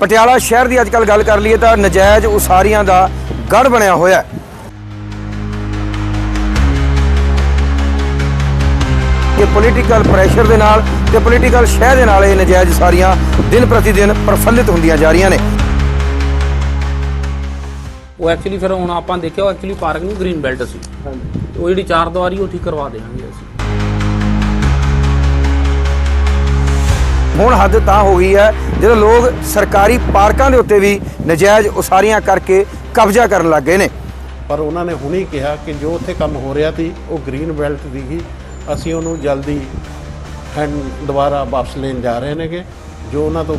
ਪਟਿਆਲਾ ਸ਼ਹਿਰ ਦੀ ਅੱਜਕੱਲ ਗੱਲ ਕਰ ਲਈਏ ਤਾਂ ਨਜਾਇਜ਼ ਉਸਾਰੀਆਂ ਦਾ ਗੜ ਬਣਿਆ ਹੋਇਆ ਹੈ। ਕਿ ਪੋਲੀਟੀਕਲ ਪ੍ਰੈਸ਼ਰ ਦੇ ਨਾਲ ਤੇ ਪੋਲੀਟੀਕਲ ਸ਼ਹਿ ਦੇ ਨਾਲ ਇਹ ਨਜਾਇਜ਼ ਉਸਾਰੀਆਂ ਦਿਨ ਪ੍ਰਤੀ ਦਿਨ ਪ੍ਰਫੁੱਲਿਤ ਹੁੰਦੀਆਂ ਜਾ ਰਹੀਆਂ ਨੇ। ਉਹ ਐਕਚੁਅਲੀ ਫਿਰ ਹੁਣ ਆਪਾਂ ਦੇਖਿਆ ਉਹ ਐਕਚੁਅਲੀ ਪਾਰਕ ਨੂੰ ਗ੍ਰੀਨ ਬੈਲਟ ਸੀ। ਉਹ ਜਿਹੜੀ ਚਾਰ ਦੀਵਾਰੀ ਉਹ ਠੀਕ ਕਰਵਾ ਦੇਵਾਂਗੇ ਹੁਣ ਹੱਦ ਤਾਂ ਹੋ ਗਈ ਹੈ ਜਦੋਂ ਲੋਕ ਸਰਕਾਰੀ ਪਾਰਕਾਂ ਦੇ ਉੱਤੇ ਵੀ ਨਜਾਇਜ਼ ਉਸਾਰੀਆਂ ਕਰਕੇ ਕਬਜ਼ਾ ਕਰਨ ਲੱਗ ਗਏ ਨੇ। ਪਰ ਉਹਨਾਂ ਨੇ ਹੁਣੇ ਕਿਹਾ ਕਿ ਜੋ ਉੱਥੇ ਕੰਮ ਹੋ ਰਿਹਾ ਸੀ ਉਹ ਗ੍ਰੀਨ ਬੈਲਟ ਸੀਗੀ ਅਸੀਂ ਉਹਨੂੰ ਜਲਦੀ ਹੈਂਡ ਦੁਬਾਰਾ ਵਾਪਸ ਲੈਣ ਜਾ ਰਹੇ ਨੇਗੇ। ਜੋ ਉਹਨਾਂ ਤੋਂ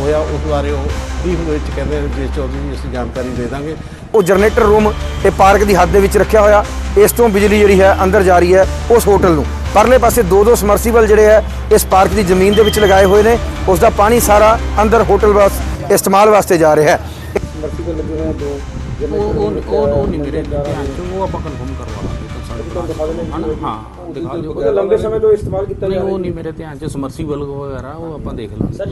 ਹੋਇਆ ਉਸ ਬਾਰੇ ਉਹ ਬਰੀਫ ਵਿੱਚ ਕਹਿੰਦੇ ਰਜੇਸ਼ ਚੌਧਰੀ ਜੀ ਅਸੀਂ ਜਾਣਕਾਰੀ ਦੇ ਦਾਂਗੇ। ਉਹ ਜਨਰੇਟਰ ਰੂਮ ਇਹ ਪਾਰਕ ਦੀ ਹੱਦ ਦੇ ਵਿੱਚ ਰੱਖਿਆ ਹੋਇਆ ਇਸ ਤੋਂ ਬਿਜਲੀ ਜਿਹੜੀ ਹੈ ਅੰਦਰ ਜਾ ਰਹੀ ਹੈ ਉਸ ਹੋਟਲ ਨੂੰ। ਪਰਲੇ ਪਾਸੇ ਦੋ ਦੋ ਸਮਰਸੀਬਲ ਜਿਹੜੇ ਹੈ ਇਸ ਪਾਰਕ ਦੀ ਜ਼ਮੀਨ ਦੇ ਵਿੱਚ ਲਗਾਏ ਹੋਏ ਨੇ। ਉਸ ਦਾ ਪਾਣੀ ਸਾਰਾ ਅੰਦਰ ਹੋਟਲ ਵਾਸ ਇਸਤੇਮਾਲ ਵਾਸਤੇ ਜਾ ਰਿਹਾ ਹੈ। ਉਹ ਉਹ ਉਹ ਉਹ ਨਹੀਂ ਮੇਰੇ ਧਿਆਨ ਚ ਉਹ ਆਪਾਂ ਕਨਫਰਮ ਕਰਵਾ ਲਾਂਗੇ ਕੰਸਲਟ ਹਾਂ ਹਾਂ ਦਿਖਾ ਦਿਓ। ਲੰਬੇ ਸਮੇਂ ਤੋਂ ਇਸਤੇਮਾਲ ਕੀਤਾ ਨਹੀਂ ਉਹ ਨਹੀਂ ਮੇਰੇ ਧਿਆਨ ਚ ਸਮਰਸੀਬਲ ਵਗੈਰਾ ਉਹ ਆਪਾਂ ਦੇਖ ਲਾਂਗੇ।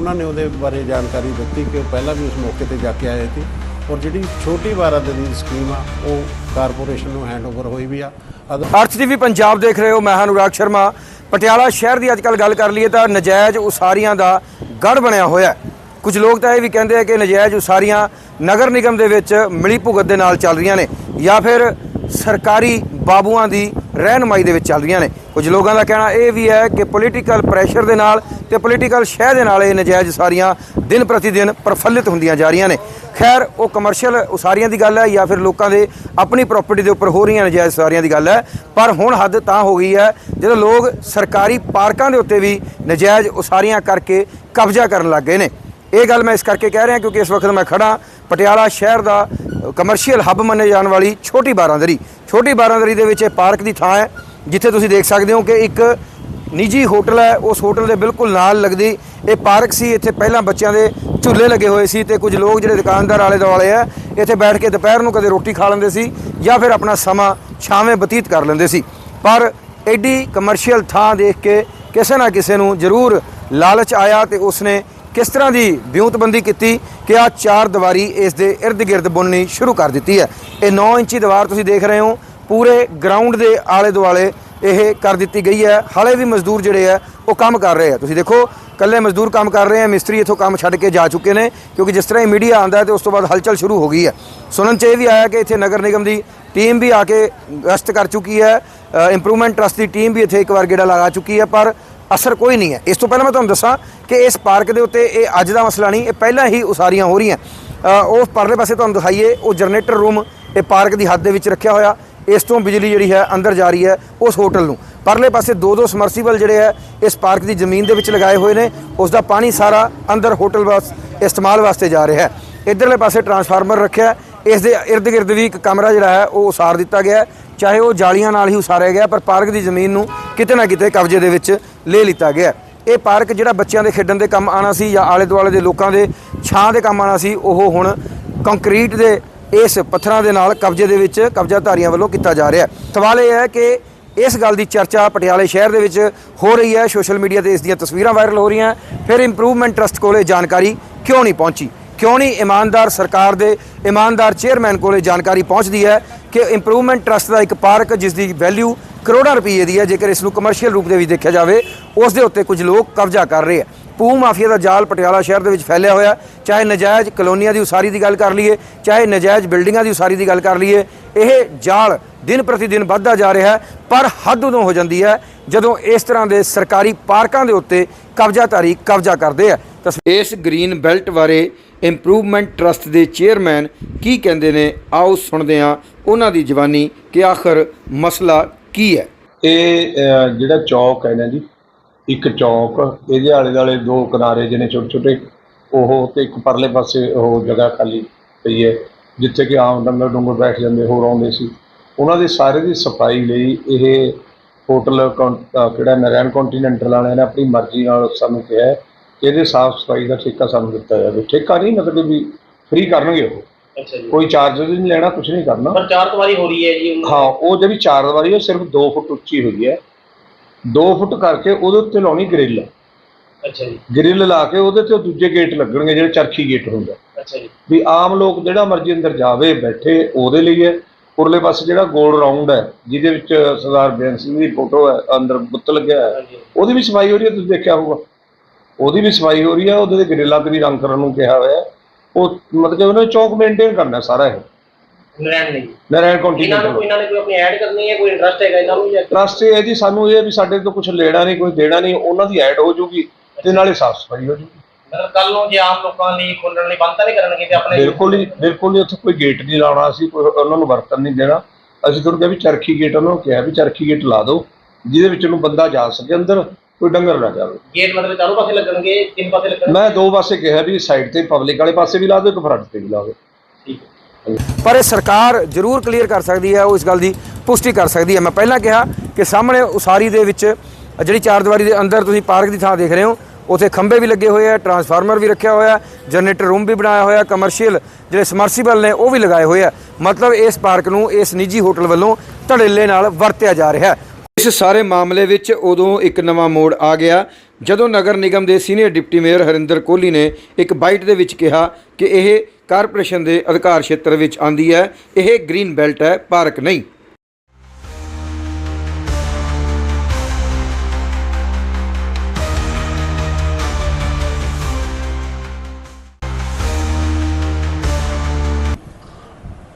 ਉਹਨਾਂ ਨੇ ਉਹਦੇ ਬਾਰੇ ਜਾਣਕਾਰੀ ਦਿੱਤੀ ਕਿ ਉਹ ਪਹਿਲਾਂ ਵੀ ਉਸ ਮੌਕੇ ਤੇ ਜਾ ਕੇ ਆਏ ਸੀ ਔਰ ਜਿਹੜੀ ਛੋਟੀ ਬਾਰਾਦਰੀ ਦੀ ਸਕੀਮ ਆ, ਉਹ ਕਾਰਪੋਰੇਸ਼ਨ ਨੂੰ ਹੈਂਡਓਵਰ ਹੋਈ ਵੀ ਆ। ਅਦਰ ਅਰਥ ਟੀਵੀ ਪੰਜਾਬ ਦੇਖ ਰਹੇ ਹੋ, ਮੈਂ ਅਨੁਰਾਗ ਸ਼ਰਮਾ। ਪਟਿਆਲਾ ਸ਼ਹਿਰ ਦੀ ਅੱਜਕੱਲ ਗੱਲ ਕਰ ਲਈਏ ਤਾਂ ਨਜਾਇਜ਼ ਉਸਾਰੀਆਂ ਦਾ ਗੜ ਬਣਿਆ ਹੋਇਆ ਕੁਝ ਲੋਕ ਤਾਂ ਇਹ ਵੀ ਕਹਿੰਦੇ ਆ ਕਿ ਨਜਾਇਜ਼ ਉਸਾਰੀਆਂ ਨਗਰ ਨਿਗਮ ਦੇ ਵਿੱਚ ਮਿਲੀ ਭੁਗਤ ਦੇ ਨਾਲ ਚੱਲ ਰਹੀਆਂ ਨੇ ਜਾਂ ਫਿਰ ਸਰਕਾਰੀ ਬਾਬੂਆਂ ਦੀ ਰਹਿਨਮਾਈ ਦੇ ਵਿੱਚ ਚੱਲ ਰਹੀਆਂ ਨੇ। ਕੁਝ ਲੋਕਾਂ ਦਾ ਕਹਿਣਾ ਇਹ ਵੀ ਹੈ ਕਿ ਪੋਲੀਟੀਕਲ ਪ੍ਰੈਸ਼ਰ ਦੇ ਨਾਲ ਤੇ ਪੋਲੀਟੀਕਲ ਸ਼ਹਿ ਦੇ ਨਾਲ ਇਹ ਨਜਾਇਜ਼ ਉਸਾਰੀਆਂ ਦਿਨ ਪ੍ਰਤੀ ਦਿਨ ਪ੍ਰਫੁੱਲਿਤ ਹੁੰਦੀਆਂ ਜਾ ਰਹੀਆਂ ਨੇ। ਖੈਰ, ਉਹ ਕਮਰਸ਼ੀਅਲ ਉਸਾਰੀਆਂ ਦੀ ਗੱਲ ਹੈ ਜਾਂ ਫਿਰ ਲੋਕਾਂ ਦੇ ਆਪਣੀ ਪ੍ਰਾਪਰਟੀ ਦੇ ਉੱਪਰ ਹੋ ਰਹੀਆਂ ਨਜਾਇਜ਼ ਉਸਾਰੀਆਂ ਦੀ ਗੱਲ ਹੈ। ਪਰ ਹੁਣ ਹੱਦ ਤਾਂ ਹੋ ਗਈ ਹੈ, ਜਦੋਂ ਲੋਕ ਸਰਕਾਰੀ ਪਾਰਕਾਂ ਦੇ ਉੱਤੇ ਵੀ ਨਜਾਇਜ਼ ਉਸਾਰੀਆਂ ਕਰਕੇ ਕਬਜ਼ਾ ਕਰਨ ਲੱਗ ਗਏ ਨੇ। ਇਹ ਗੱਲ ਮੈਂ ਇਸ ਕਰਕੇ ਕਹਿ ਰਿਹਾ ਕਿਉਂਕਿ ਇਸ ਵਕਤ ਮੈਂ ਖੜਾ ਪਟਿਆਲਾ ਸ਼ਹਿਰ ਦਾ ਕਮਰਸ਼ੀਅਲ ਹੱਬ ਮੰਨੇ ਜਾਣ ਵਾਲੀ ਛੋਟੀ ਬਾਰਾਂਦਰੀ। ਛੋਟੀ ਬਾਰਾਂਦਰੀ ਦੇ ਵਿੱਚ ਇਹ ਪਾਰਕ ਦੀ ਥਾਂ ਹੈ, ਜਿੱਥੇ ਤੁਸੀਂ ਦੇਖ ਸਕਦੇ ਹੋ ਕਿ ਇੱਕ ਨਿੱਜੀ ਹੋਟਲ ਹੈ। ਉਸ ਹੋਟਲ ਦੇ ਬਿਲਕੁਲ ਨਾਲ ਲੱਗਦੀ ਇਹ ਪਾਰਕ ਸੀ। ਇੱਥੇ ਪਹਿਲਾਂ ਬੱਚਿਆਂ ਦੇ ਝੂਲੇ ਲੱਗੇ ਹੋਏ ਸੀ ਤੇ ਕੁਝ ਲੋਕ ਜਿਹੜੇ ਦੁਕਾਨਦਾਰ ਆਲੇ ਦੁਆਲੇ ਆ ਇੱਥੇ ਬੈਠ ਕੇ ਦੁਪਹਿਰ ਨੂੰ ਕਦੇ ਰੋਟੀ ਖਾ ਲੈਂਦੇ ਸੀ ਜਾਂ ਫਿਰ ਆਪਣਾ ਸਮਾਂ ਛਾਵੇਂ ਬਤੀਤ ਕਰ ਲੈਂਦੇ ਸੀ। ਪਰ ਐਡੀ ਕਮਰਸ਼ੀਅਲ ਥਾਂ ਦੇਖ ਕੇ ਕਿਸੇ ਨਾ ਕਿਸੇ ਨੂੰ ਜ਼ਰੂਰ ਲਾਲਚ ਆਇਆ ਤੇ ਉਸਨੇ ਕਿਸ ਤਰ੍ਹਾਂ ਦੀ ਵਿਉਂਤਬੰਦੀ ਕੀਤੀ ਕਿ ਆ ਚਾਰ ਦੀਵਾਰੀ ਇਸ ਦੇ ird ਗਿਰਦ ਬੁਣਨੀ ਸ਼ੁਰੂ ਕਰ ਦਿੱਤੀ ਹੈ? ਇਹ 9 ਇੰਚੀ ਦੀਵਾਰ ਤੁਸੀਂ ਦੇਖ ਰਹੇ ਹੋ। ਪੂਰੇ ਗਰਾਊਂਡ ਦੇ ਆਲੇ ਦੁਆਲੇ ਇਹ ਕਰ ਦਿੱਤੀ ਗਈ ਹੈ। ਹਾਲੇ ਵੀ ਮਜ਼ਦੂਰ ਜਿਹੜੇ ਆ ਉਹ ਕੰਮ ਕਰ ਰਹੇ ਆ ਤੁਸੀਂ ਦੇਖੋ ਕੱਲੇ ਮਜ਼ਦੂਰ ਕੰਮ ਕਰ ਰਹੇ ਆ ਮਿਸਤਰੀ ਇਥੋਂ ਕੰਮ ਛੱਡ ਕੇ ਜਾ ਚੁੱਕੇ ਨੇ, ਕਿਉਂਕਿ ਜਿਸ ਤਰ੍ਹਾਂ ਹੀ ਮੀਡੀਆ ਆਂਦਾ ਹੈ ਤੇ ਉਸ ਤੋਂ ਬਾਅਦ ਹਲਚਲ ਸ਼ੁਰੂ ਹੋ ਗਈ ਹੈ। ਸੁਣਨ ਚ ਇਹ ਵੀ ਆਇਆ ਕਿ ਇੱਥੇ ਨਗਰ ਨਿਗਮ ਦੀ ਟੀਮ ਵੀ ਆ ਕੇ ਗਸ਼ਤ ਕਰ ਚੁੱਕੀ ਹੈ। ਇੰਪਰੂਵਮੈਂਟ ਟਰਸਟ ਦੀ ਟੀਮ ਵੀ ਇੱਥੇ ਇੱਕ ਵਾਰ ਗੇੜਾ ਲਗਾ ਚੁੱਕੀ ਹੈ, ਪਰ ਅਸਰ ਕੋਈ ਨਹੀਂ ਹੈ। ਇਸ ਤੋਂ ਪਹਿਲਾਂ ਮੈਂ ਤੁਹਾਨੂੰ ਦੱਸਾਂ ਕਿ ਇਸ ਪਾਰਕ ਦੇ ਉੱਤੇ ਇਹ ਅੱਜ ਦਾ ਮਸਲਾ ਨਹੀਂ, ਇਹ ਪਹਿਲਾਂ ਹੀ ਉਸਾਰੀਆਂ ਹੋ ਰਹੀਆਂ। ਉਹ ਪਰਲੇ ਪਾਸੇ ਤੁਹਾਨੂੰ ਦਿਖਾਈਏ, ਉਹ ਜਨਰੇਟਰ ਰੂਮ, ਇਹ ਪਾਰਕ ਦੀ ਹੱਦ ਦੇ ਵਿੱਚ ਰੱਖਿਆ ਹੋਇਆ। ਇਸ ਤੋਂ ਬਿਜਲੀ ਜਿਹੜੀ ਹੈ ਅੰਦਰ ਜਾ ਰਹੀ ਹੈ ਉਸ ਹੋਟਲ ਨੂੰ। ਪਰਲੇ ਪਾਸੇ ਦੋ ਦੋ ਸਮਰਸੀਬਲ ਜਿਹੜੇ ਹੈ ਇਸ ਪਾਰਕ ਦੀ ਜ਼ਮੀਨ ਦੇ ਵਿੱਚ ਲਗਾਏ ਹੋਏ ਨੇ। ਉਸ ਦਾ ਪਾਣੀ ਸਾਰਾ ਅੰਦਰ ਹੋਟਲ ਵਾਸ, ਇਸਤੇਮਾਲ ਵਾਸਤੇ ਜਾ ਰਿਹਾ ਹੈ। ਇਧਰਲੇ ਪਾਸੇ ਟਰਾਂਸਫਾਰਮਰ ਰੱਖਿਆ ਇਸ ਦੇ ird ਗਿਰਦ ਵੀ ਇੱਕ ਕਮਰਾ ਜਿਹੜਾ ਹੈ ਉਹ ਉਸਾਰ ਦਿੱਤਾ ਗਿਆ ਚਾਹੇ ਉਹ ਜਾਲੀਆਂ ਨਾਲ ਹੀ ਉਸਾਰਿਆ ਗਿਆ, ਪਰ ਪਾਰਕ ਦੀ ਜ਼ਮੀਨ ਨੂੰ ਕਿਤੇ ਨਾ ਕਿਤੇ ਕਬਜ਼ੇ ਦੇ ਵਿੱਚ ਲੈ ਲਿੱਤਾ ਗਿਆ। ਇਹ ਪਾਰਕ ਜਿਹੜਾ ਬੱਚਿਆਂ ਦੇ ਖੇਡਣ ਦੇ ਕੰਮ ਆਣਾ ਸੀ ਜਾਂ ਆਲੇ ਦੁਆਲੇ ਦੇ ਲੋਕਾਂ ਦੇ ਛਾਂ ਦੇ ਕੰਮ ਆਣਾ ਸੀ, ਉਹ ਹੁਣ ਕੰਕਰੀਟ ਦੇ ਇਸ ਪੱਥਰਾਂ ਦੇ ਨਾਲ ਕਬਜ਼ੇ ਦੇ ਵਿੱਚ ਕਬਜ਼ਾਧਾਰੀਆਂ ਵੱਲੋਂ ਕੀਤਾ ਜਾ ਰਿਹਾ ਹੈ। ਸਵਾਲ ਇਹ ਹੈ ਕਿ ਇਸ ਗੱਲ ਦੀ ਚਰਚਾ ਪਟਿਆਲੇ ਸ਼ਹਿਰ ਦੇ ਵਿੱਚ ਹੋ ਰਹੀ ਹੈ। ਸੋਸ਼ਲ ਮੀਡੀਆ ਤੇ ਇਸ ਦੀਆਂ ਤਸਵੀਰਾਂ ਵਾਇਰਲ ਹੋ ਰਹੀਆਂ। ਫਿਰ ਇੰਪਰੂਵਮੈਂਟ ਟਰਸਟ ਕੋਲੇ ਜਾਣਕਾਰੀ ਕਿਉਂ ਨਹੀਂ ਪਹੁੰਚੀ? ਕਿਉਂ ਨਹੀਂ ਇਮਾਨਦਾਰ ਸਰਕਾਰ ਦੇ ਇਮਾਨਦਾਰ ਚੇਅਰਮੈਨ ਕੋਲੇ ਜਾਣਕਾਰੀ ਪਹੁੰਚਦੀ ਹੈ ਕਿ ਇੰਪਰੂਵਮੈਂਟ ਟਰਸਟ ਦਾ ਇੱਕ ਪਾਰਕ ਜਿਸ ਦੀ ਵੈਲਿਊ ਕਰੋੜਾਂ ਰੁਪਏ ਦੀ ਹੈ, ਜੇਕਰ ਇਸ ਨੂੰ ਕਮਰਸ਼ੀਅਲ ਰੂਪ ਦੇ ਵਿੱਚ ਦੇਖਿਆ ਜਾਵੇ, ਉਸ ਦੇ ਉੱਤੇ ਕੁਝ ਲੋਕ ਕਬਜ਼ਾ ਕਰ ਰਹੇ ਆ ਪੂ ਮਾਫੀਆ ਦਾ ਜਾਲ ਪਟਿਆਲਾ ਸ਼ਹਿਰ ਦੇ ਵਿੱਚ ਫੈਲਿਆ ਹੋਇਆ ਚਾਹੇ ਨਜਾਇਜ਼ ਕਲੋਨੀਆਂ ਦੀ ਉਸਾਰੀ ਦੀ ਗੱਲ ਕਰ ਲਈਏ, ਚਾਹੇ ਨਜਾਇਜ਼ ਬਿਲਡਿੰਗਾਂ ਦੀ ਉਸਾਰੀ ਦੀ ਗੱਲ ਕਰ ਲਈਏ, ਇਹ ਜਾਲ ਦਿਨ ਪ੍ਰਤੀ ਦਿਨ ਵੱਧਦਾ ਜਾ ਰਿਹਾ ਹੈ, ਪਰ ਹੱਦ ਉਦੋਂ ਹੋ ਜਾਂਦੀ ਹੈ ਜਦੋਂ ਇਸ ਤਰ੍ਹਾਂ ਦੇ ਸਰਕਾਰੀ ਪਾਰਕਾਂ ਦੇ ਉੱਤੇ ਕਬਜ਼ਾਧਾਰੀ ਕਬਜ਼ਾ ਕਰਦੇ ਆ। ਤਾਂ ਇਸ ਗ੍ਰੀਨ ਬੈਲਟ ਬਾਰੇ ਇੰਪਰੂਵਮੈਂਟ ਟਰਸਟ ਦੇ ਚੇਅਰਮੈਨ ਕੀ ਕਹਿੰਦੇ ਨੇ? ਆਓ ਸੁਣਦੇ ਹਾਂ ਉਹਨਾਂ ਦੀ ਜਵਾਨੀ ਕਿ ਆਖਰ ਮਸਲਾ ਕੀ ਹੈ? ਇਹ ਜਿਹੜਾ ਚੌਕ ਹੈ ਨਾ ਜੀ, ਇੱਕ ਚੌਕ, ਇਹਦੇ ਆਲੇ ਦੁਆਲੇ ਦੋ ਕਿਨਾਰੇ ਜਿਹਨੇ ਛੋਟੇ ਛੋਟੇ, ਉਹ ਤੇ ਇੱਕ ਪਰਲੇ ਪਾਸੇ ਉਹ ਜਗ੍ਹਾ ਖਾਲੀ ਪਈ ਹੈ, ਜਿੱਥੇ ਕਿ ਆਮ ਡੰਗਰ ਡੁੰਗਰ ਬੈਠ ਜਾਂਦੇ, ਹੋਰ ਆਉਂਦੇ ਸੀ। ਉਹਨਾਂ ਦੇ ਸਾਰੇ ਦੀ ਸਫ਼ਾਈ ਲਈ ਇਹ ਹੋਟਲ ਕੌਨ- ਕਿਹੜਾ ਨਰੈਣ ਕੰਟੀਨੈਂਟਲ ਵਾਲਿਆਂ ਨੇ ਆਪਣੀ ਮਰਜ਼ੀ ਨਾਲ ਸਾਨੂੰ ਕਿਹਾ ਇਹਦੇ ਸਾਫ਼ ਸਫ਼ਾਈ ਦਾ ਠੇਕਾ ਸਾਨੂੰ ਦਿੱਤਾ ਜਾਵੇ। ਠੇਕਾ ਨਹੀਂ ਮਤਲਬ ਵੀ ਫ੍ਰੀ ਕਰਨਗੇ ਉਹ। ਅੱਛਾ ਜੀ। ਕੋਈ ਚਾਰਜਰ ਨਹੀਂ ਲੈਣਾ ਕੁਝ ਨਹੀਂ ਕਰਨਾ। ਪਰ ਚਾਰ ਦੀਵਾਰੀ ਹੋ ਰਹੀ ਹੈ ਜੀ ਉਹਨਾਂ। ਹਾਂ ਉਹ ਜਿਹੜੀ ਚਾਰ ਦੀਵਾਰੀ ਹੈ ਉਹ ਸਿਰਫ 2 ਫੁੱਟ ਉੱਚੀ ਹੋਈ ਹੈ। 2 ਫੁੱਟ ਕਰਕੇ ਉਹਦੇ ਉੱਤੇ ਲਾਉਣੀ ਗ੍ਰਿਲ ਅੱਛਾ ਜੀ। ਗ੍ਰਿਲ ਲਾ ਕੇ ਉਹਦੇ ਤੇ ਦੂਜੇ ਗੇਟ ਲੱਗਣਗੇ ਜਿਹੜੇ ਚਰਖੀ ਗੇਟ ਹੁੰਦਾ। ਅੱਛਾ ਜੀ। ਵੀ ਆਮ ਲੋਕ ਜਿਹੜਾ ਮਰਜ਼ੀ ਅੰਦਰ ਜਾਵੇ ਬੈਠੇ ਉਹਦੇ ਲਈ ਹੈ। ਉਰਲੇ ਪਾਸੇ ਜਿਹੜਾ ਗੋਲ ਰਾਉਂਡ ਹੈ ਜਿਹਦੇ ਵਿੱਚ ਸਰਦਾਰ ਬੇਅੰਤ ਸਿੰਘ ਦੀ ਫੋਟੋ ਹੈ ਅੰਦਰ ਬੁੱਤ ਲੱਗਿਆ ਹੈ। ਹਾਂਜੀ। ਉਹਦੀ ਵੀ ਸਫ਼ਾਈ ਹੋ ਰਹੀ ਹੈ ਤੁਸੀਂ ਦੇਖਿਆ ਹੋਊਗਾ। ਉਹਦੀ ਵੀ ਸਫ਼ਾਈ ਹੋ ਰਹੀ ਹੈ ਉਹਦੇ ਦੇ ਗ੍ਰਿਲਾਂ ਤੇ ਵੀ ਰੰਗ ਕਰਨ ਨੂੰ ਕਿਹਾ ਹੋਇਆ ਹੈ। ਉਹ ਮਤਲਬ ਉਹਨੇ ਚੌਕ ਮੇਨਟੇਨ ਕਰਨਾ ਸਾਰਾ ਇਹ। ਨਰੈਣ ਨਹੀਂ ਨਾਰਾਇਣ ਇਹਨਾਂ ਨੂੰ ਕੰਟੀਨੈਂਟਲ ਇਹਨਾਂ ਨੇ ਕੋਈ ਆਪਣੀ ਐਡ ਕਰਨੀ ਹੈ ਕੋਈ ਇੰਟਰਸਟ ਹੈਗਾ ਇਹਨਾਂ ਨੂੰ ਜਾਂ ਟਰਸਟ ਇਹ ਹੈ ਜੀ ਸਾਨੂੰ ਇਹ ਹੈ ਵੀ ਸਾਡੇ ਤੋਂ ਕੁਝ ਲੈਣਾ ਨਹੀਂ ਕੋਈ ਦੇਣਾ ਨਹੀਂ ਉਹਨਾਂ ਦੀ ਐਡ ਹੋ ਜੂਗੀ ਤੇ ਨਾਲੇ ਸਾਫ਼ ਸਫ਼ਾਈ ਹੋ ਜੂਗੀ। ਮਤਲਬ ਕੱਲ ਨੂੰ ਜੇ ਆਮ ਲੋਕਾਂ ਲਈ ਖੋਲਣ ਲਈ ਬੰਦ ਤਾਂ ਨਹੀਂ ਕਰਨਗੇ ਤੇ ਆਪਣੇ ਬਿਲਕੁਲ ਹੀ ਬਿਲਕੁਲ ਹੀ ਉੱਥੇ ਕੋਈ ਗੇਟ ਨਹੀਂ ਲਾਉਣਾ ਅਸੀਂ ਕੋਈ ਉਹਨਾਂ ਨੂੰ ਵਰਤਨ ਨਹੀਂ ਦੇਣਾ। ਅਸੀਂ ਤੁਹਾਨੂੰ ਕਿਹਾ ਵੀ ਚਰਖੀ ਗੇਟ ਉਹਨਾਂ ਨੂੰ ਕਿਹਾ ਵੀ ਚਰਖੀ ਗੇਟ ਲਾ ਦਿਓ ਜਿਹਦੇ ਵਿੱਚ ਨੂੰ ਬੰਦਾ ਜਾ ਸਕੇ ਅੰਦਰ। ਕੋਈ ਡੰਗਰ ਨਾ ਜਾਵੇ। ਗੇਟ ਮਤਲਬ ਚਾਰੋਂ ਪਾਸੇ ਲੱਗਣਗੇ ਤਿੰਨ ਪਾਸੇ ਲੱਗਣਗੇ? ਮੈਂ ਦੋ ਪਾਸੇ ਕਿਹਾ ਵੀ ਸਾਈਡ ਤੇ ਪਬਲਿਕ ਵਾਲੇ ਪਾਸੇ ਵੀ ਲਾ ਦਿਓ ਇੱਕ ਫਰੰਟ ਤੇ ਵੀ ਲਾ ਦਿਓ। ਠੀਕ ਹੈ। ਪਰ ਇਹ ਸਰਕਾਰ ਜ਼ਰੂਰ ਕਲੀਅਰ ਕਰ ਸਕਦੀ ਹੈ ਉਹ ਇਸ ਗੱਲ ਦੀ ਪੁਸ਼ਟੀ ਕਰ ਸਕਦੀ ਹੈ। ਮੈਂ ਪਹਿਲਾਂ ਕਿਹਾ ਕਿ ਸਾਹਮਣੇ ਉਸਾਰੀ ਦੇ ਵਿੱਚ ਜਿਹੜੀ ਚਾਰ ਦੀਵਾਰੀ ਦੇ ਅੰਦਰ ਤੁਸੀਂ ਪਾਰਕ ਦੀ ਥਾਂ ਦੇਖ ਰਹੇ ਹੋ ਉੱਥੇ ਖੰਭੇ ਵੀ ਲੱਗੇ ਹੋਏ ਆ ਟਰਾਂਸਫਾਰਮਰ ਵੀ ਰੱਖਿਆ ਹੋਇਆ ਜਨਰੇਟਰ ਰੂਮ ਵੀ ਬਣਾਇਆ ਹੋਇਆ ਕਮਰਸ਼ੀਅਲ ਜਿਹੜੇ ਸਮਰਸੀਬਲ ਨੇ ਉਹ ਵੀ ਲਗਾਏ ਹੋਏ ਆ। ਮਤਲਬ ਇਸ ਪਾਰਕ ਨੂੰ ਇਸ ਨਿੱਜੀ ਹੋਟਲ ਵੱਲੋਂ ਧੜੇਲੇ ਨਾਲ ਵਰਤਿਆ ਜਾ ਰਿਹਾ ਹੈ। ਇਸ ਸਾਰੇ ਮਾਮਲੇ ਵਿੱਚ ਉਦੋਂ ਇੱਕ ਨਵਾਂ ਮੋੜ ਆ ਗਿਆ। ਜਦੋਂ ਨਗਰ ਨਿਗਮ ਦੇ senior deputy mayor Harinder Kohli ਨੇ ਇੱਕ ਬਾਈਟ ਦੇ ਵਿੱਚ ਕਿਹਾ ਕਿ ਇਹ ਕਾਰਪੋਰੇਸ਼ਨ ਦੇ ਅਧਿਕਾਰ ਖੇਤਰ ਵਿੱਚ ਆਂਦੀ ਹੈ, ਇਹ ਗ੍ਰੀਨ ਬੈਲਟ ਹੈ, ਪਾਰਕ ਨਹੀਂ।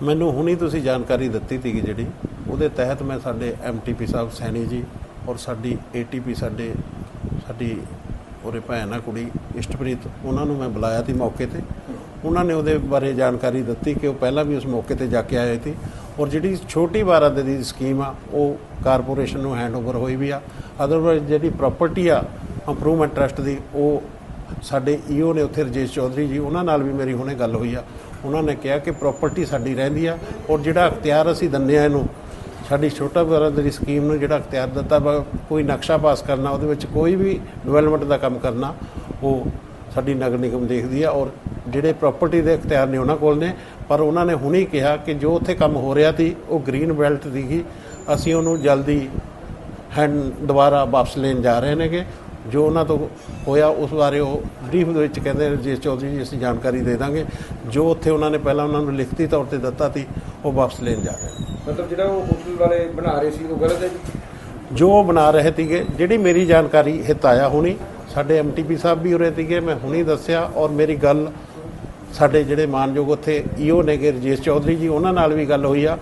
ਮੈਨੂੰ ਹੁਣੀ ਤੁਸੀਂ ਜਾਣਕਾਰੀ ਦਿੱਤੀ ਸੀਗੀ ਜਿਹੜੀ, ਉਹਦੇ ਤਹਿਤ ਮੈਂ ਸਾਡੇ ਐਮਟੀਪੀ ਸਾਹਿਬ ਸੈਣੀ ਜੀ ਔਰ ਸਾਡੀ ਏਟੀਪੀ ਸਾਡੇ, ਸਾਡੀ ਉਹਦੇ ਭੈਣ ਆ, ਕੁੜੀ ਇਸ਼ਟਪ੍ਰੀਤ, ਉਹਨਾਂ ਨੂੰ ਮੈਂ ਬੁਲਾਇਆ ਸੀ ਮੌਕੇ ਤੇ। ਉਹਨਾਂ ਨੇ ਉਹਦੇ ਬਾਰੇ ਜਾਣਕਾਰੀ ਦਿੱਤੀ ਕਿ ਉਹ ਪਹਿਲਾਂ ਵੀ ਉਸ ਮੌਕੇ ਤੇ ਜਾ ਕੇ ਆਏ ਸੀ ਔਰ ਜਿਹੜੀ ਛੋਟੀ ਬਾਰਾਂਦੇ ਦੀ ਸਕੀਮ ਆ, ਉਹ ਕਾਰਪੋਰੇਸ਼ਨ ਨੂੰ ਹੈਂਡਓਵਰ ਹੋਈ ਵੀ ਆ। ਅਦਰਵਾਈਜ਼ ਜਿਹੜੀ ਪ੍ਰਾਪਰਟੀ ਆ ਇੰਪਰੂਵਮੈਂਟ ਟਰਸਟ ਦੀ, ਉਹ ਸਾਡੇ ਈਓ ਨੇ ਉੱਥੇ ਰਜੇਸ਼ ਚੌਧਰੀ ਜੀ, ਉਹਨਾਂ ਨਾਲ ਵੀ ਮੇਰੀ ਹੁਣੇ ਗੱਲ ਹੋਈ ਆ। ਉਹਨਾਂ ਨੇ ਕਿਹਾ ਕਿ ਪ੍ਰਾਪਰਟੀ ਸਾਡੀ ਰਹਿੰਦੀ ਆ ਔਰ ਜਿਹੜਾ ਅਖਤਿਆਰ ਅਸੀਂ ਦਿੰਦੇ ਆ ਇਹਨੂੰ, ਸਾਡੀ ਛੋਟਾ ਬਰਾਦਰੀ ਸਕੀਮ ਨੂੰ ਜਿਹੜਾ ਅਖਤਿਆਰ ਦਿੱਤਾ ਵਾ, ਕੋਈ ਨਕਸ਼ਾ ਪਾਸ ਕਰਨਾ, ਉਹਦੇ ਵਿੱਚ ਕੋਈ ਵੀ ਡਿਵੈਲਪਮੈਂਟ ਦਾ ਕੰਮ ਕਰਨਾ, ਉਹ ਸਾਡੀ ਨਗਰ ਨਿਗਮ ਦੇਖਦੀ ਆ ਔਰ ਜਿਹੜੇ ਪ੍ਰਾਪਰਟੀ ਦੇ ਅਖਤਿਆਰ ਨੇ ਉਹਨਾਂ ਕੋਲ ਨੇ, ਪਰ ਉਹਨਾਂ ਨੇ ਹੁਣੇ ਕਿਹਾ ਕਿ ਜੋ ਉੱਥੇ ਕੰਮ ਹੋ ਰਿਹਾ ਸੀ, ਉਹ ਗ੍ਰੀਨ ਬੈਲਟ ਸੀਗੀ, ਅਸੀਂ ਉਹਨੂੰ ਜਲਦੀ ਹੈਂਡ ਦੁਬਾਰਾ ਵਾਪਸ ਲੈਣ ਜਾ ਰਹੇ ਨੇਗੇ ਜੋ ਉਹਨਾਂ ਤੋਂ ਹੋਇਆ ਉਸ ਬਾਰੇ ਉਹ ਬਰੀਫ ਦੇ ਵਿੱਚ ਕਹਿੰਦੇ ਰਜੇਸ਼ ਚੌਧਰੀ ਜੀ ਅਸੀਂ ਜਾਣਕਾਰੀ ਦੇ ਦਾਂਗੇ। ਜੋ ਉੱਥੇ ਉਹਨਾਂ ਨੇ ਪਹਿਲਾਂ ਉਹਨਾਂ ਨੂੰ ਲਿਖਤੀ ਤੌਰ ਤੇ ਦਿੱਤਾ ਸੀ ਉਹ ਵਾਪਸ ਲੈਣ ਜਾ ਰਹੇ ਮਤਲਬ ਜਿਹੜਾ ਉਹ ਹੋਟਲ ਵਾਲੇ ਬਣਾ ਰਹੇ ਸੀ ਉਹ ਗਲਤ ਹੈ ਜੋ? ਉਹ ਬਣਾ ਰਹੇ ਸੀਗੇ ਜਿਹੜੀ ਮੇਰੀ ਜਾਣਕਾਰੀ ਹਿੱਤ ਆਇਆ ਹੁਣੀ ਸਾਡੇ ਐਮਟੀਪੀ ਸਾਹਿਬ ਵੀ ਉਰੇ ਸੀਗੇ ਮੈਂ ਹੁਣੀ ਦੱਸਿਆ ਔਰ ਮੇਰੀ ਗੱਲ ਸਾਡੇ ਜਿਹੜੇ ਮਾਨਯੋਗ ਉੱਥੇ ਈਓ ਨੇਗੇ ਰਜੇਸ਼ ਚੌਧਰੀ ਜੀ ਉਹਨਾਂ ਨਾਲ ਵੀ ਗੱਲ ਹੋਈ ਆ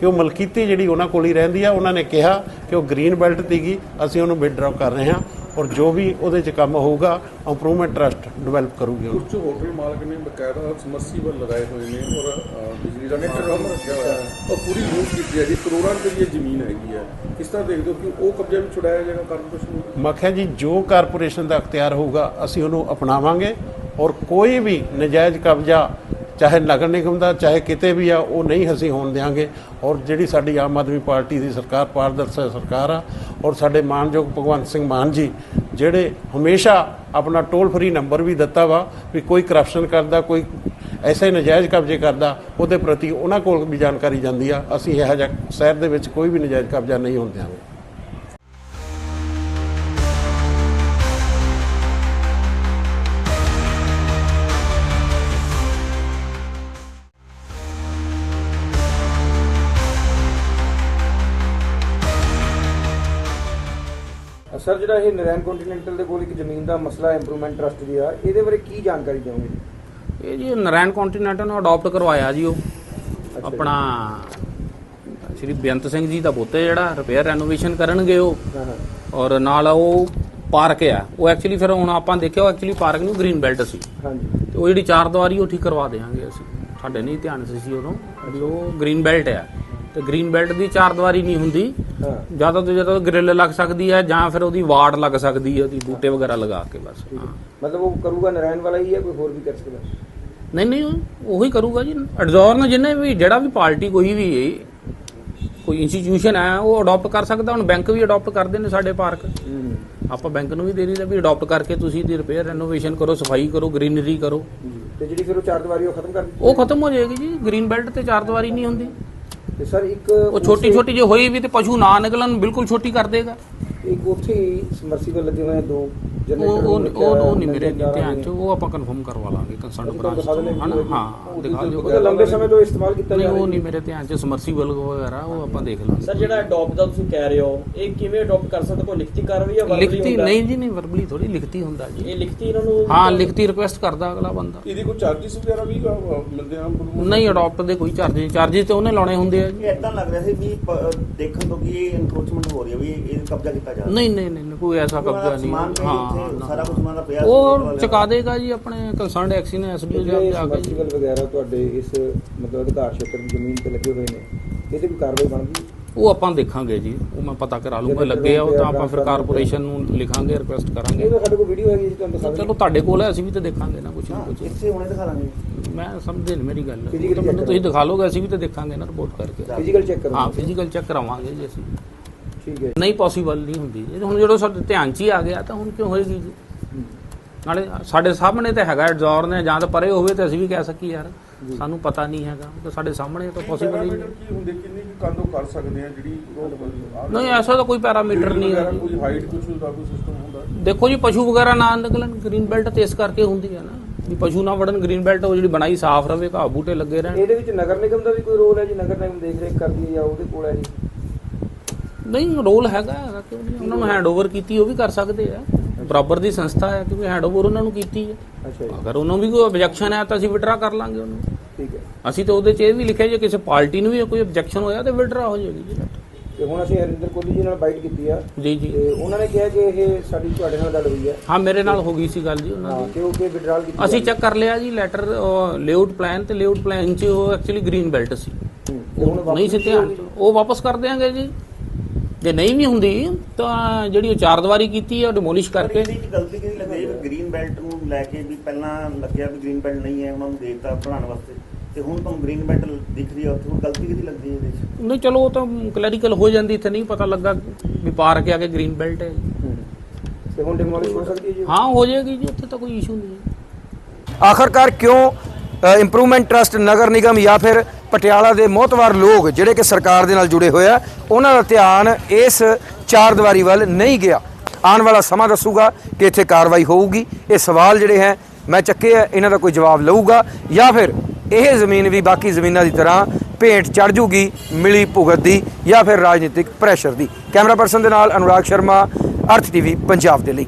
ਕਿ ਉਹ ਮਲਕੀਤੀ ਜਿਹੜੀ ਉਹਨਾਂ ਕੋਲ ਹੀ ਰਹਿੰਦੀ ਆ ਉਹਨਾਂ ਨੇ ਕਿਹਾ ਕਿ ਉਹ ਗ੍ਰੀਨ ਬੈਲਟ ਸੀਗੀ ਅਸੀਂ ਉਹਨੂੰ ਵਿਡਰਾਅ ਕਰ ਰਹੇ ਹਾਂ। ਔਰ ਜੋ ਵੀ ਉਹਦੇ 'ਚ ਕੰਮ ਹੋਊਗਾ ਇੰਪਰੂਵਮੈਂਟ ਟਰਸਟ ਡਿਵੈਲਪ ਕਰੂਗੀ ਉਹਨੂੰ। ਕੁਝ ਹੋਟਲ ਮਾਲਕ ਨੇ ਬਕਾਇਦਾ ਸਮਰਸੀਬਲ ਲਗਾਏ ਹੋਏ ਨੇ ਔਰ ਬਿਜਲੀ ਦਾ ਟਰਾਂਸਫਾਰਮਰ ਰੱਖਿਆ ਹੋਇਆ। ਹੈ ਔਰ ਪੂਰੀ ਯੂਜ਼ ਕੀਤੀ ਹੈ ਜੀ ਕਰੋੜਾਂ ਰੁਪਏ ਦੀ ਇਹ ਜ਼ਮੀਨ ਹੈਗੀ ਹੈ। ਕਿਸ ਤਰ੍ਹਾਂ ਦੇਖਦੇ ਹੋ ਕਿ ਉਹ ਕਬਜ਼ਾ ਵੀ ਛੁਡਾਇਆ ਜਾਏਗਾ ਕਾਰਪੋਰੇਸ਼ਨ ਨੂੰ? ਮੈਂ ਕਿਹਾ ਜੀ ਜੋ ਕਾਰਪੋਰੇਸ਼ਨ ਦਾ ਅਖਤਿਆਰ ਹੋਊਗਾ ਅਸੀਂ ਉਹਨੂੰ ਅਪਣਾਵਾਂਗੇ ਔਰ ਕੋਈ ਵੀ ਨਜਾਇਜ਼ ਕਬਜ਼ਾ ਚਾਹੇ ਨਗਰ ਨਿਗਮ ਦਾ, ਚਾਹੇ ਕਿਤੇ ਵੀ ਆ, ਉਹ ਨਹੀਂ ਅਸੀਂ ਹੋਣ ਦਿਆਂਗੇ। ਔਰ ਜਿਹੜੀ ਸਾਡੀ ਆਮ ਆਦਮੀ ਪਾਰਟੀ ਦੀ ਸਰਕਾਰ ਪਾਰਦਰਸ਼ੀ ਸਰਕਾਰ ਆ, ਔਰ ਸਾਡੇ ਮਾਨਯੋਗ ਭਗਵੰਤ ਸਿੰਘ ਮਾਨ ਜੀ, ਜਿਹੜੇ ਹਮੇਸ਼ਾ ਆਪਣਾ ਟੋਲ ਫਰੀ ਨੰਬਰ ਵੀ ਦਿੱਤਾ ਵਾ, ਵੀ ਕੋਈ ਕਰਪਸ਼ਨ ਕਰਦਾ, ਕੋਈ ਐਸੇ ਨਜਾਇਜ਼ ਕਬਜ਼ੇ ਕਰਦਾ, ਉਹਦੇ ਪ੍ਰਤੀ ਉਹਨਾਂ ਕੋਲ ਵੀ ਜਾਣਕਾਰੀ ਜਾਂਦੀ ਆ। ਅਸੀਂ ਇਹੋ ਜਿਹਾ ਸ਼ਹਿਰ ਦੇ ਵਿੱਚ ਕੋਈ ਵੀ ਨਜਾਇਜ਼ ਕਬਜ਼ਾ ਨਹੀਂ ਹੋਣ ਦਿਆਂਗੇ। ਸਰ ਜਿਹੜਾ ਇਹ ਨਰੈਣ ਕੰਟੀਨੈਂਟਲ ਦੇ ਕੋਲ ਇੱਕ ਜ਼ਮੀਨ ਦਾ ਮਸਲਾ ਇੰਪਰੂਵਮੈਂਟ ਟਰਸਟ ਦੀ ਆ ਇਹਦੇ ਬਾਰੇ ਕੀ ਜਾਣਕਾਰੀ ਦਿਓਗੇ ਇਹ ਜੀ ਨਰਾਇਣ ਕੰਟੀਨੈਂਟਲ ਨੂੰ ਅਡਾਪਟ ਕਰਵਾਇਆ ਜੀ ਉਹ। ਆਪਣਾ ਸ਼੍ਰੀ ਬੇਅੰਤ ਸਿੰਘ ਜੀ ਦਾ ਪੁੱਤ ਹੈ ਜਿਹੜਾ ਰਿਪੇਅਰ ਰੈਨੋਵੇਸ਼ਨ ਕਰਨਗੇ ਉਹ। ਔਰ ਨਾਲ ਉਹ ਪਾਰਕ ਆ। ਉਹ ਐਕਚੁਅਲੀ ਫਿਰ ਹੁਣ ਆਪਾਂ ਦੇਖਿਆ ਉਹ ਐਕਚੁਅਲੀ ਪਾਰਕ ਨੂੰ ਗ੍ਰੀਨ ਬੈਲਟ ਸੀ। ਹਾਂਜੀ। ਤੇ ਉਹ ਜਿਹੜੀ ਚਾਰ ਦੀਵਾਰੀ ਉਹ ਠੀਕ ਕਰਵਾ ਦੇਵਾਂਗੇ ਅਸੀਂ। ਸਾਡੇ ਨਹੀਂ ਧਿਆਨ 'ਚ ਸੀ ਉਦੋਂ। ਉਹ ਗ੍ਰੀਨ ਬੈਲਟ ਆ। ਤੇ ਗ੍ਰੀਨ ਬੈਲਟ ਦੀ ਚਾਰ ਦੀਵਾਰੀ ਨਹੀਂ ਹੁੰਦੀ। ਹਾਂ। ਜ਼ਿਆਦਾ ਤੋਂ ਜ਼ਿਆਦਾ ਗ੍ਰਿਲ ਲੱਗ ਸਕਦੀ ਹੈ ਜਾਂ ਫਿਰ ਉਹਦੀ ਵਾਰਡ ਲੱਗ ਸਕਦੀ ਹੈ ਉਹਦੀ ਬੂਟੇ ਵਗੈਰਾ ਲਗਾ ਕੇ ਬਸ ਮਤਲਬ ਉਹ ਕਰੂਗਾ ਨਰੈਣ ਵਾਲਾ ਹੀ ਹੈ ਕੋਈ ਹੋਰ ਵੀ ਕਰ ਸਕਦਾ? ਨਹੀਂ ਨਹੀਂ ਉਹ- ਕਰੂਗਾ ਜੀ। ਅਡਜ਼ੋਰਨ ਜਿਹਨੇ ਵੀ ਜਿਹੜਾ ਵੀ ਪਾਰਟੀ ਕੋਈ ਵੀ ਹੈ ਕੋਈ ਇੰਸਟੀਟਿਊਸ਼ਨ ਹੈ ਉਹ ਅਡਾਪਟ ਕਰ ਸਕਦਾ। ਹੁਣ ਬੈਂਕ ਵੀ ਅਡਾਪਟ ਕਰਦੇ ਨੇ ਸਾਡੇ ਪਾਰਕ। ਆਪਾਂ ਬੈਂਕ ਨੂੰ ਵੀ ਦੇ ਦਈਦਾ ਵੀ ਅਡਾਪਟ ਕਰਕੇ ਤੁਸੀਂ ਇਹਦੀ ਰਿਪੇਅਰ ਰੈਨੋਵੇਸ਼ਨ ਕਰੋ ਸਫ਼ਾਈ ਕਰੋ ਗ੍ਰੀਨਰੀ ਕਰੋ। ਤੇ ਜਿਹੜੀ ਫਿਰ ਉਹ ਚਾਰ ਦੀਵਾਰੀ ਉਹ ਖਤਮ ਕਰ ਉਹ ਖਤਮ ਹੋ ਜਾਏਗੀ ਜੀ। ਗ੍ਰੀਨ ਬੈਲਟ ਤੇ ਚਾਰ ਦੀਵਾਰੀ ਨਹੀਂ ਹੁੰਦੀ। ਤੇ ਸਰ ਇੱਕ ਉਹ ਛੋਟੀ ਛੋਟੀ ਜੇ ਹੋਈ ਵੀ ਤੇ ਪਸ਼ੂ ਨਾ ਨਿਕਲਣ ਬਿਲਕੁਲ ਛੋਟੀ ਕਰ ਦੇਗਾ। ਇੱਕ ਉੱਥੇ ਸਮਰਸੀਬਲ ਲੱਗੇ ਹੋਏ ਦੋ। ਉਹ ਉਹ ਉਹ ਉਹ ਨਹੀਂ ਮੇਰੇ ਧਿਆਨ ਚ ਉਹ ਆਪਾਂ ਕਨਫਰਮ ਕਰਵਾ ਲਾਂਗੇ ਕੰਸਰਨਡ ਬ੍ਰਾਂਚ ਹਨਾ? ਹਾਂ ਦਿਖਾ ਦਿਓ ਉਹਦਾ ਲੰਬੇ ਸਮੇਂ ਤੋਂ ਇਸਤੇਮਾਲ ਕੀਤਾ ਨਹੀਂ ਉਹ ਨਹੀਂ ਮੇਰੇ ਧਿਆਨ ਚ ਸਮਰਸੀਬਲ ਵਗੈਰਾ ਉਹ ਆਪਾਂ ਦੇਖ ਲਾਂਗੇ। ਸਰ ਜਿਹੜਾ ਅਡਾਪਟ ਦਾ ਤੁਸੀਂ ਕਹਿ ਰਹੇ ਹੋ ਇਹ ਕਿਵੇਂ ਅਡਾਪਟ ਕਰ ਸਕਦਾ? ਕੋਈ ਲਿਖਤੀ ਕਾਰਵਾਈ ਜਾਂ ਵਰਬਲੀ ਲਿਖਤੀ ਨਹੀਂ ਜੀ ਨਹੀਂ ਵਰਬਲੀ ਥੋੜੀ ਲਿਖਤੀ ਹੁੰਦਾ ਜੀ। ਇਹ ਲਿਖਤੀ ਇਹਨਾਂ ਨੂੰ ਹਾਂ ਲਿਖਤੀ ਰਿਕੁਐਸਟ ਕਰਦਾ ਅਗਲਾ ਬੰਦਾ। ਇਹਦੀ ਕੋਈ ਚਾਰजेस ਵਗੈਰਾ ਵੀ ਮਿਲਦੇ ਆ ਨਹੀਂ ਅਡਾਪਟ ਦੇ ਕੋਈ ਚਾਰजेस ਚਾਰजेस ਤੇ ਉਹਨੇ ਲਾਉਣੇ ਹੁੰਦੇ ਆ ਜੀ। ਇਦਾਂ ਲੱਗ ਰਿਹਾ ਸੀ ਵੀ ਦੇਖਣ ਤੋਂ ਕਿ ਇਹ ਇਨਕਰੋਚਮੈਂਟ ਹੋ ਰਹੀ ਹੈ ਵੀ ਇਹ ਕਬਜ਼ਾ ਕੀਤਾ ਜਾ ਰਿਹਾ। ਨਹੀਂ ਨਹੀਂ ਨਹੀਂ ਕੋਈ ਐਸਾ ਕਬਜ਼ਾ ਨਹੀਂ। ਹਾਂ। ਉੱਥੇ, ਨਾ। ਸਾਰਾ ਕੁਝ ਉਹਨਾਂ ਦਾ ਪਿਆ ਸੀ, ਉਹ ਵਾਲਿਆਂ ਚੁਕਾ ਦੇਗਾ ਜੀ ਆਪਣੇ ਕੰਸਰਨਡ ਐਕਸੀ ਨੇ ਐਸਡੀਓ ਜਾ ਆ ਕੇ ਜੀ। ਵਗੈਰਾ ਤੁਹਾਡੇ ਇਸ ਮਤਲਬ ਅਧਿਕਾਰ ਖੇਤਰ ਦੀ ਜ਼ਮੀਨ ਤੇ ਲੱਗੇ ਹੋਏ ਨੇ ਇਹਦੇ ਵੀ ਕਾਰਵਾਈ ਬਣਦੀ? ਉਹ ਆਪਾਂ ਦੇਖਾਂਗੇ ਜੀ ਉਹ ਮੈਂ ਪਤਾ ਕਰਾ ਲੂੰਗਾ ਲੱਗੇ ਆ ਉਹ ਤਾਂ ਆਪਾਂ ਫਿਰ ਕਾਰਪੋਰੇਸ਼ਨ ਨੂੰ ਲਿਖਾਂਗੇ ਰਿਕੁਐਸਟ ਕਰਾਂਗੇ। ਇਹਦਾ ਸਾਡੇ ਕੋਲ ਵੀਡੀਓ ਹੈਗੀ ਜੀ ਤੁਹਾਨੂੰ ਦਿਖਾ ਚਲੋ ਤੁਹਾਡੇ ਕੋਲ ਹੈ ਅਸੀਂ ਵੀ ਤਾਂ ਦੇਖਾਂਗੇ ਨਾ ਕੁਝ ਨਾ ਕੁਝ ਇੱਥੇ ਹੁਣੇ ਦਿਖਾ ਦਾਂਗੇ ਮੈਂ ਸਮਝੇ ਨਹੀਂ ਮੇਰੀ ਗੱਲ। ਮੈਨੂੰ ਤੁਸੀਂ ਦਿਖਾ ਲੋਗੇ ਅਸੀਂ ਵੀ ਤਾਂ ਦੇਖਾਂਗੇ ਨਾ ਰਿਪੋਰਟ ਕਰਕੇ। ਫਿਜ਼ੀਕਲ ਚੈੱਕ ਕਰੋ। ਹਾਂ ਫਿਜ਼ੀਕਲ ਚੈੱਕ ਕਰਾਵਾਂਗੇ ਜੀ ਅਸੀਂ। ਠੀਕ ਹੈ ਨਹੀਂ ਪੋਸੀਬਲ ਨਹੀਂ ਹੁੰਦੀ। ਇਹ ਹੁਣ ਜਦੋਂ ਸਾਡੇ ਧਿਆਨ 'ਚ ਹੀ ਆ ਗਿਆ ਤਾਂ ਹੁਣ ਕਿਉਂ ਹੋਏਗੀ ਜੀ? ਨਾਲੇ ਸਾਡੇ ਸਾਹਮਣੇ ਤਾਂ ਹੈਗਾ ਐਡਜ਼ੌਰ ਨੇ ਜਾਂ ਤਾਂ ਪਰੇ ਹੋਵੇ ਤਾਂ ਅਸੀਂ ਵੀ ਕਹਿ ਸਕੀ ਯਾਰ। ਸਾਨੂੰ ਪਤਾ ਨਹੀਂ ਹੈਗਾ। ਤਾਂ ਸਾਡੇ ਸਾਹਮਣੇ ਤਾਂ ਪੋਸੀਬਲ ਨਹੀਂ। ਕੀ ਹੁੰਦੇ? ਕਿੰਨੀ ਕੁ ਉਹ ਕਰ ਸਕਦੇ ਆ ਜਿਹੜੀ ਨਹੀਂ ਐਸਾ ਤਾਂ ਕੋਈ ਪੈਰਾਮੀਟਰ ਨਹੀਂ ਹੈ। ਕੋਈ ਹਾਈਟ ਕੁਝ ਦਾ ਕੋਈ ਸਿਸਟਮ ਹੁੰਦਾ? ਦੇਖੋ ਜੀ ਪਸ਼ੂ ਵਗੈਰਾ ਨਾ ਨਿਕਲਣ ਗ੍ਰੀਨ ਬੈਲਟ ਤੇ ਇਸ ਕਰਕੇ ਹੁੰਦੀ ਹੈ ਨਾ। ਵੀ ਪਸ਼ੂ ਨਾ ਵੜਨ ਗ੍ਰੀਨ ਬੈਲਟ ਉਹ ਜਿਹੜੀ ਬਣਾਈ ਸਾਫ਼ ਰਵੇ ਘਾਹ ਬੂਟੇ ਲੱਗੇ ਰਹਿਣ। ਇਹਦੇ ਵਿੱਚ ਨਗਰ ਨਿਗਮ ਦਾ ਵੀ ਕੋਈ ਰੋਲ ਹੈ ਜੀ? ਨਗਰ ਨਿਗਮ ਦੇਖ ਰੇਖ ਕਰਦੀ ਹੈ ਜਾਂ ਉਹਦੇ ਕੋਲ ਹੈ ਜੀ? ਨਹੀਂ ਰੋਲ ਹੈਗਾ ਹੈਗਾ ਕਿਉਂ ਨਹੀਂ? ਉਹਨਾਂ ਨੂੰ ਹੈਂਡਓਵਰ ਕੀਤੀ ਉਹ ਵੀ ਕਰ ਸਕਦੇ ਆ। ਬਰਾਬਰ ਦੀ ਸੰਸਥਾ ਹੈ ਕਿਉਂਕਿ ਹੈਂਡਓਵਰ ਉਹਨਾਂ ਨੂੰ ਕੀਤੀ ਹੈ। ਅੱਛਾ ਜੀ। ਅਗਰ ਉਹਨਾਂ ਵੀ ਕੋਈ ਆਬਜੈਕਸ਼ਨ ਹੈ ਤਾਂ ਅਸੀਂ ਵਿਡਰਾ ਕਰ ਲਾਂਗੇ ਉਹਨੂੰ। ਠੀਕ ਹੈ। ਅਸੀਂ ਤਾਂ ਉਹਦੇ 'ਚ ਇਹ ਵੀ ਲਿਖਿਆ ਜੇ ਕਿਸੇ ਪਾਰਟੀ ਨੂੰ ਵੀ ਕੋਈ ਆਬਜੈਕਸ਼ਨ ਹੋਇਆ ਤਾਂ ਵਿਡਰਾ ਹੋ ਜਾਏਗੀ ਜੀ। ਤੇ ਹੁਣ ਅਸੀਂ ਹਰਿੰਦਰ ਕੋਹਲੀ ਜੀ ਨਾਲ ਬਾਈਟ ਕੀਤੀ ਆ। ਜੀ ਜੀ। ਤੇ ਉਹਨਾਂ ਨੇ ਕਿਹਾ ਕਿ ਇਹ ਸਾਡੀ ਤੁਹਾਡੇ ਨਾਲ ਗੱਲ ਹੋਈ ਹੈ। ਹਾਂ ਮੇਰੇ ਨਾਲ ਹੋ ਗਈ ਸੀ ਗੱਲ ਜੀ ਉਹਨਾਂ ਹਾਂ ਦੀ। ਕਿ ਉਹ ਕਿ ਵਿਡਰਾਲ ਕੀਤੀ ਅਸੀਂ ਚੈੱਕ ਕਰ ਲਿਆ ਜੀ ਲੈਟਰ ਲੇਆਊਟ ਪਲਾਨ ਤੇ ਲੇਆਊਟ ਪਲਾਨ 'ਚ ਉਹ ਐਕਚੁਅਲੀ ਗ੍ਰੀਨ ਬੈਲਟ ਸੀ। ਹੂੰ, ਤੇ ਹੁਣ ਵਾਪਸ ਨਹੀਂ। ਉਹ ਵਾਪਸ ਕਰ ਦਿਆਂਗੇ ਜੀ। ਜੇ ਨਹੀਂ ਵੀ ਹੁੰਦੀ ਤਾਂ ਜਿਹੜੀ ਉਹ ਚਾਰ ਦੀਵਾਰੀ ਕੀਤੀ ਹੈ ਉਹ ਡਿਮੋਲਿਸ਼ ਕਰਕੇ। ਇਹਦੇ ਗਲਤੀ ਕਿਹਦੀ ਲੱਗਦੀ ਗ੍ਰੀਨ ਬੈਲਟ ਨੂੰ ਲੈ ਕੇ ਵੀ ਪਹਿਲਾਂ ਲੱਗਿਆ ਵੀ ਗ੍ਰੀਨ ਬੈਲਟ ਨਹੀਂ ਹੈ ਉਹਨਾਂ ਨੂੰ ਦੇਤਾ ਬਣਾਉਣ ਵਾਸਤੇ। ਤੇ ਹੁਣ ਤੁਹਾਨੂੰ ਗ੍ਰੀਨ ਬੈਲਟ ਦਿਖ ਰਹੀ ਹੈ ਉੱਥੇ ਗਲਤੀ ਕਿਹਦੀ ਲੱਗਦੀ ਹੈ ਇਹਦੇ ਵਿੱਚ? ਨਹੀਂ ਚਲੋ ਉਹ ਤਾਂ ਕਲੈਰੀਕਲ ਹੋ ਜਾਂਦੀ ਇੱਥੇ ਨਹੀਂ ਪਤਾ ਲੱਗਾ ਵੀ ਪਾਰ ਕੇ ਆ ਕੇ ਗ੍ਰੀਨ ਬੈਲਟ ਹੈ। ਹੂੰ। ਤੇ ਹੁਣ ਡਿਮੋਲਿਸ਼ ਹੋ ਸਕਦੀ ਹੈ ਜੀ? ਹਾਂ ਹੋ ਜਾਏਗੀ ਜੀ ਉੱਥੇ ਤਾਂ ਕੋਈ ਇਸ਼ੂ ਨਹੀਂ ਹੈ। ਆਖਰਕਾਰ ਕਿਉਂ ਇੰਪਰੂਵਮੈਂਟ ਟਰਸਟ ਨਗਰ ਨਿਗਮ ਜਾਂ ਫਿਰ ਪਟਿਆਲਾ ਦੇ ਮੋਹਤਵਾਰ ਲੋਕ ਜਿਹੜੇ ਕਿ ਸਰਕਾਰ ਦੇ ਨਾਲ ਜੁੜੇ ਹੋਏ ਆ, ਉਹਨਾਂ ਦਾ ਧਿਆਨ ਇਸ ਚਾਰ ਦੀਵਾਰੀ ਵੱਲ ਨਹੀਂ ਗਿਆ। ਆਉਣ ਵਾਲਾ ਸਮਾਂ ਦੱਸੂਗਾ ਕਿ ਇੱਥੇ ਕਾਰਵਾਈ ਹੋਊਗੀ। ਇਹ ਸਵਾਲ ਜਿਹੜੇ ਹੈ, ਮੈਂ ਚੱਕੇ ਆ, ਇਹਨਾਂ ਦਾ ਕੋਈ ਜਵਾਬ ਲਊਗਾ ਜਾਂ ਫਿਰ ਇਹ ਜ਼ਮੀਨ ਵੀ ਬਾਕੀ ਜ਼ਮੀਨਾਂ ਦੀ ਤਰ੍ਹਾਂ ਭੇਂਟ ਚੜ ਜੂਗੀ, ਮਿਲੀ ਭੁਗਤ ਦੀ ਜਾਂ ਫਿਰ ਰਾਜਨੀਤਿਕ ਪ੍ਰੈਸ਼ਰ ਦੀ। ਕੈਮਰਾ ਪਰਸਨ ਦੇ ਨਾਲ ਅਨੁਰਾਗ ਸ਼ਰਮਾ, ਅਰਥ ਟੀਵੀ, ਪੰਜਾਬ ਦੇ ਲਈ।